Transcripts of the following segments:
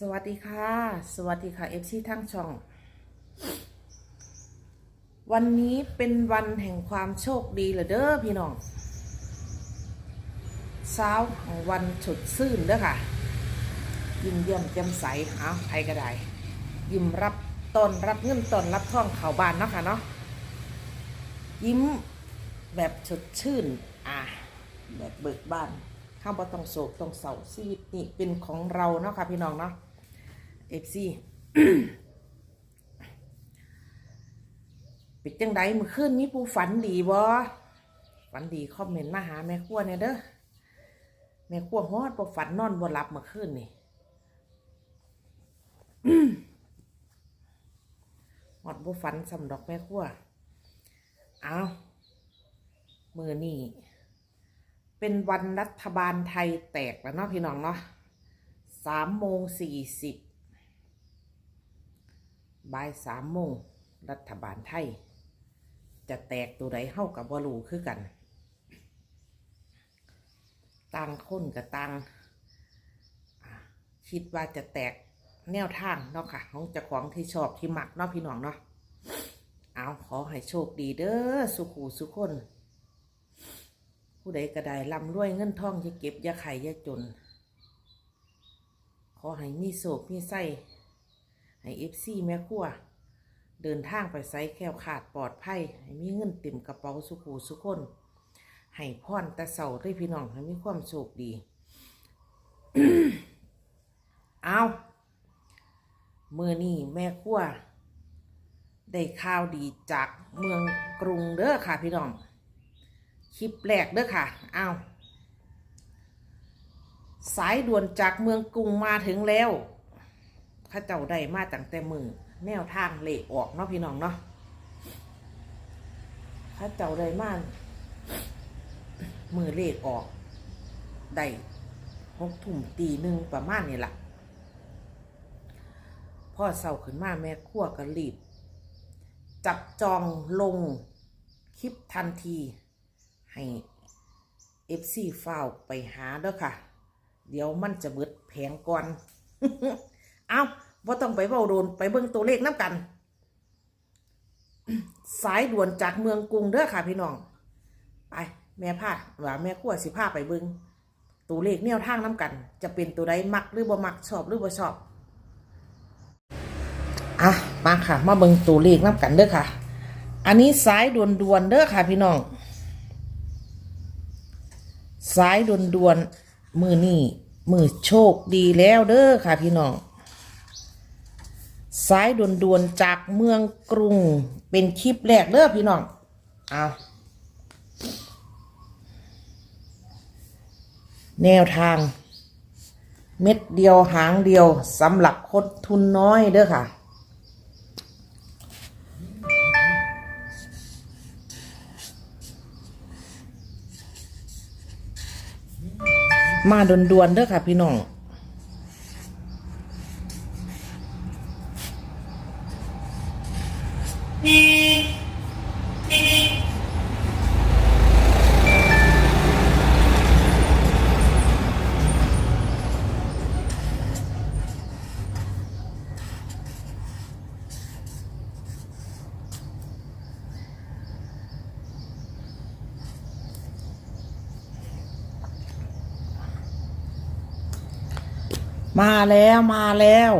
สวัสดีค่ะ สวัสดีค่ะเอฟซีทั้งช่อง วันนี้เป็นวันแห่งความโชคดีเหรอเด้อพี่น้องเช้าของวันสดชื่นเด้อค่ะ ยิ้มเยี่ยมแจ่มใสเอาใครก็ได้ ยิ้มรับตอนรับเงินตอนรับท่องเขาบานเนาะค่ะเนาะยิ้มแบบสดชื่น อะ แบบเบิกบานข้ามบ่ต้องโศกต้องเศร้าชีวิตนี่เป็นของเราเนาะค่ะพี่น้องเนาะ เอฟซีป็นจังไดเมื่อคืนมีผู้ฝันดีบ่ฝันดีคอมเมนต์มาหาแม่ครัวเนี่ยเด้อแม่ครัวฮอดบ่ฝันนอนบ่หลับเมื่อคืนนี่ฮอดบ่ฝันสำดอกแม่ครัวเอามือนี่เป็นวันรัฐบาลไทยแตกแล้วเนาะพี่น้องเนาะสามโมงสี่สิบ บ่ายสามโมงรัฐบาลไทย จะแตกตัวใดเฮากับบรูคือกัน ต่างคนกับต่างคิดว่าจะแตกแนวทางเนาะค่ะของจ้าของที่ชอบที่มักเนาะพี่น้องเนาะเอาขอให้โชคดีเด้อสุขูสุขคน ผู้ใดก็ได้ร่ำรวยเงินทองอย่เก็บยาไข่ยาจน ขอให้มีโศกมีไส้ ให้เอฟซีแม่ครัวเดินทางไปไซแคล้วขาดปลอดภัยให้มีเงินเต็มกระเป๋าสุขูสุคนให้พรแต่เสาด้วยพี่น้องให้มีความโชคดี เอาเมื่อนี่แม่ครัวได้ข่าวดีจากเมืองกรุงเด้อค่ะพี่น้อง คลิปแรกเด้อค่ะอ้าวสายด่วนจากเมืองกรุงมาถึงแล้ว ข้าเจ้าได้มาตั้งแต่มือ แนวทางเลขออกเนาะพี่น้องเนาะข้าเจ้าได้มามือเลขออกได้หกถุ่มตีหนึ่งประมาณนี่แหละพ่อเศร้าขึ้นมาแม่ขั้วก็รีบ จับจองลงคลิปทันที ให้ FC ฝ้าวไปหาเด้อค่ะ เดี๋ยวมันจะเบิดแผงก่อน เอา ว่าต้องไปเบ้าโดนไปเบิ่งตัวเลขน้ำกัน สายด่วนจากเมืองกรุงเด้อค่ะพี่น้อง ไปแม่พาว่าแม่ขั้วสิพาไปเบิ่งตัวเลขแนวทางน้ำกัน จะเป็นตัวใดมักหรือบ่มักชอบหรือบ่ชอบ อะมาค่ะ มาเบิ่งตัวเลขน้ำกันเด้อค่ะ อันนี้สายด่วนๆเด้อค่ะ พี่น้องสายด่วนๆมือนี่มือโชคดีแล้วเด้อค่ะ พี่น้อง สายด่วนๆจากเมืองกรุง เป็นคลิปแรกเด้อพี่น้อง เอาแนวทาง เม็ดเดียวหางเดียวสำหรับคนทุนน้อยเด้อค่ะ มาด่วนๆเด้อค่ะพี่น้อง มาแล้วมาแล้ว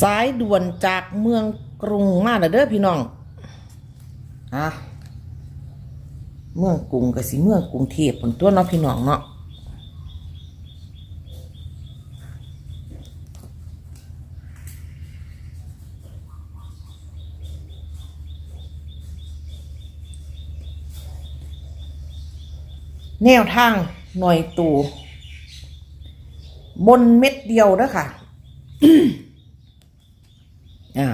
สายด่วนจากเมืองกรุงมาเด้อพี่น้องอะเมืองกรุงกับสิเมืองกรุงเทพผลตัวเนาะพี่น้องเนาะ แนวทางหน่อยตูบนเม็ดเดียวนะค่ะอ่า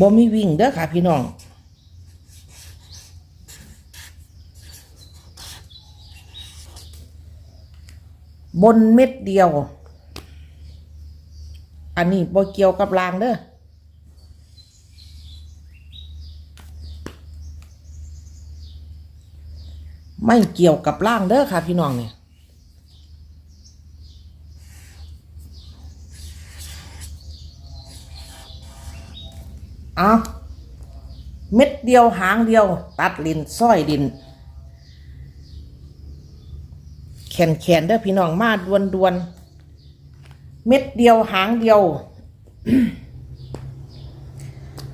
บ่มีวิ่งเด้อค่ะพี่น้อง บนเม็ดเดียว อันนี้บ่เกี่ยวกับรางเด้อไม่เกี่ยวกับร่างเด้อค่ะ พี่น้องเนี่ยเอาเม็ดเดียวหางเดียว ตัดลินส้อยดิน แขนแขนเด้อพี่น้องมาดวนดวน เม็ดเดียวหางเดียว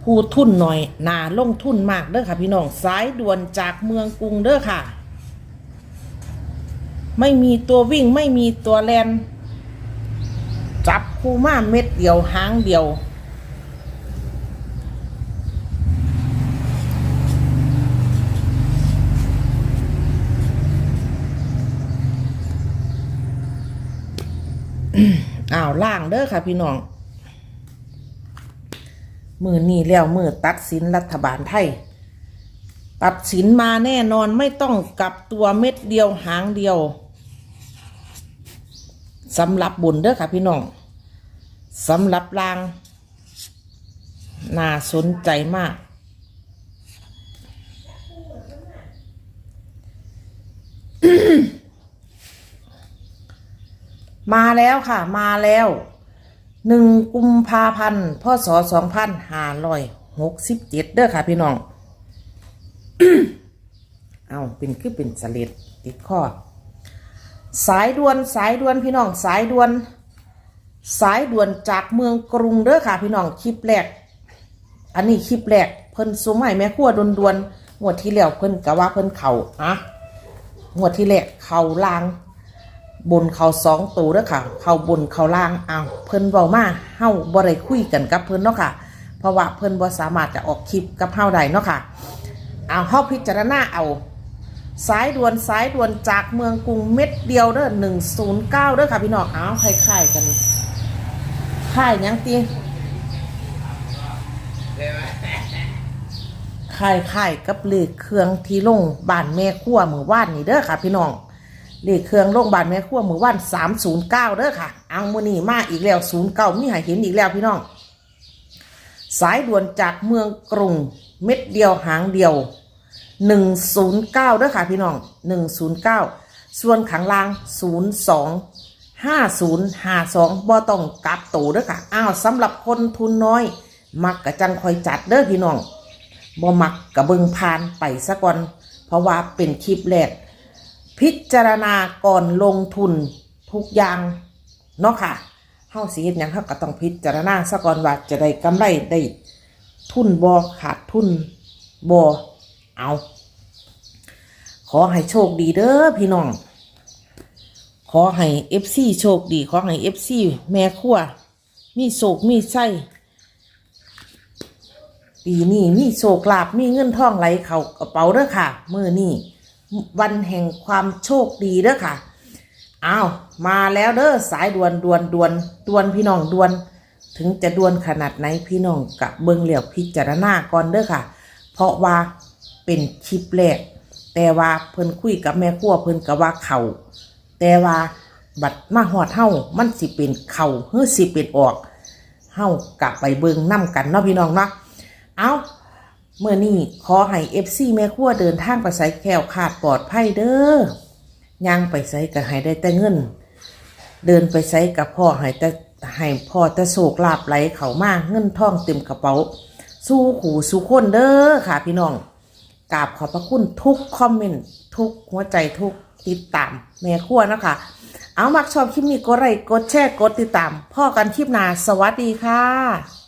ผู้ทุนหน่อยนาลงทุนมากเด้อค่ะ พี่น้องสายด่วนจากเมืองกรุงเด้อค่ะ ไม่มีตัววิ่งไม่มีตัวแลน จับคูมาเม็ดเดียวหางเดียวอ้ อ้าวล่างเด้อค่ะพี่น้อง มือนี่แล้วมือตัดสินรัฐบาลไทย ตัดสินมาแน่นอนไม่ต้องกลับตัวเม็ดเดียวหางเดียวสำหรับบุญเด้อค่ะพี่น้องสำหรับลาง น่าสนใจมาก มาแล้วค่ะ มาแล้วหนึ่งกุมภาพันธ์พศสองพันห้าร้อยหกสิบเจ็ดเด้อค่ะพี่น้อง เอาเป็นคือเป็นสลิดติดข้อ สายด่วนสายด่วนพี่น้องสายด่วน สายด่วนจากเมืองกรุงเด้อค่ะพี่น้องคลิปแรก อันนี้คลิปแรกเพิ่นสมัยแม่ครัวดวนดวนๆงวดที่แล้วเพิ่นกะว่าเพิ่นเข่าอะงวดที่แรกเข่าลาง บนเขาสองตัวเด้อค่ะ เขาบนเขาล่างเอาเพิ่นเว้ามาเฮาบ่ได้คุยกันกับเพิ่นเนาะค่ะ เพราะว่าเพิ่นบ่สามารถจะออกคลิปกับเฮาได้เนาะค่ะเอาเฮาพิจารณาเอาสายด่วนสายด่วนจากเมืองกรุงเม็ดเดียวเด้อ109เก้าเด้อค่ะพี่น้องเอาคล้ายๆกันคล้ายยังติคล้ายๆกับเลขเครื่องที่ลงบ้านแม่ครัวมือวานนี่เด้อค่ะพี่น้อง เลขเครื่องโรงพยาบาลแม่ครัวมือวันสามศูนย์เก้าเด้อค่ะ เอามือนี่มาอีกแล้วศูนย์เก้ามีหายเห็นอีกแล้วพี่น้อง สายด่วนจากเมืองกรุง เม็ดเดียวหางเดียวหนึ่งศูนย์เก้าเด้อค่ะพี่น้องหนึ่งศูนย์เก้าส่วนขังล่างศูนย์สองห้าศูนย์ห้าสองบ่ต้องกลับตูเด้อค่ะ อ้าวสำหรับคนทุนน้อย มักกะจังคอยจัดเด้อพี่น้องบ่มักกะเบิงพานไปซะก่อน เพราะว่าเป็นคลิปแรก พิจารณาก่อนลงทุนทุกอย่างเนาะค่ะเฮาสิเฮ็ดหยังเฮาก็ต้องพิจารณาซะก่อนว่าจะได้กำไรได้ทุนบ่ขาดทุนบ่เอา ขอให้โชคดีเด้อพี่น้อง ขอให้ FC โชคดี ขอให้ FC แม่ครัวมีโศกมีไส้ปีนี้มีโศกลาบมีเงินทองไหลเข้ากระเป๋าเด้อค่ะ มื้อนี้ วันแห่งความโชคดีเด้อค่ะอ้าวมาแล้วเด้อสายด่วนด่วนด่วนด่วนพี่น้องด่วน ถึงจะด่วนขนาดไหนพี่น้องกับเบิ่งเหลียวพิจารณาก่อนเด้อค่ะ เพราะว่าเป็นคลิปแรกแต่ว่าเพิ่นคุยกับแม่ครัวเพิ่นก็ว่าเขาแต่ว่าบัดมาหอดเฮามันสิเป็นเข่าหรือสิเป็นออกเฮากลับไปเบิ่งนํกันเนาะพี่น้องเนาะเอา เมื่อนี้ขอให้เอฟซีแม่ครัวเดินทางไปใส่แคล้วขาดปลอดภัยเด้อย่างไปใส่ก็ให้ได้แต่เงิน เดินไปใส่กับพ่อให้แต่ให้พ่อแต่โศกลาบไหลเขามากเงินทองเต็มกระเป๋า สู้ขู่สู้คนเด้อค่ะพี่น้องกราบขอบพระคุณทุกคอมเมนต์ทุกหัวใจทุกติดตาม แม่ครัวนะคะ เอามักชอบคลิปนี้กดไลค์กดแชร์กดติดตามพ่อกันคลิปหน้าสวัสดีค่ะ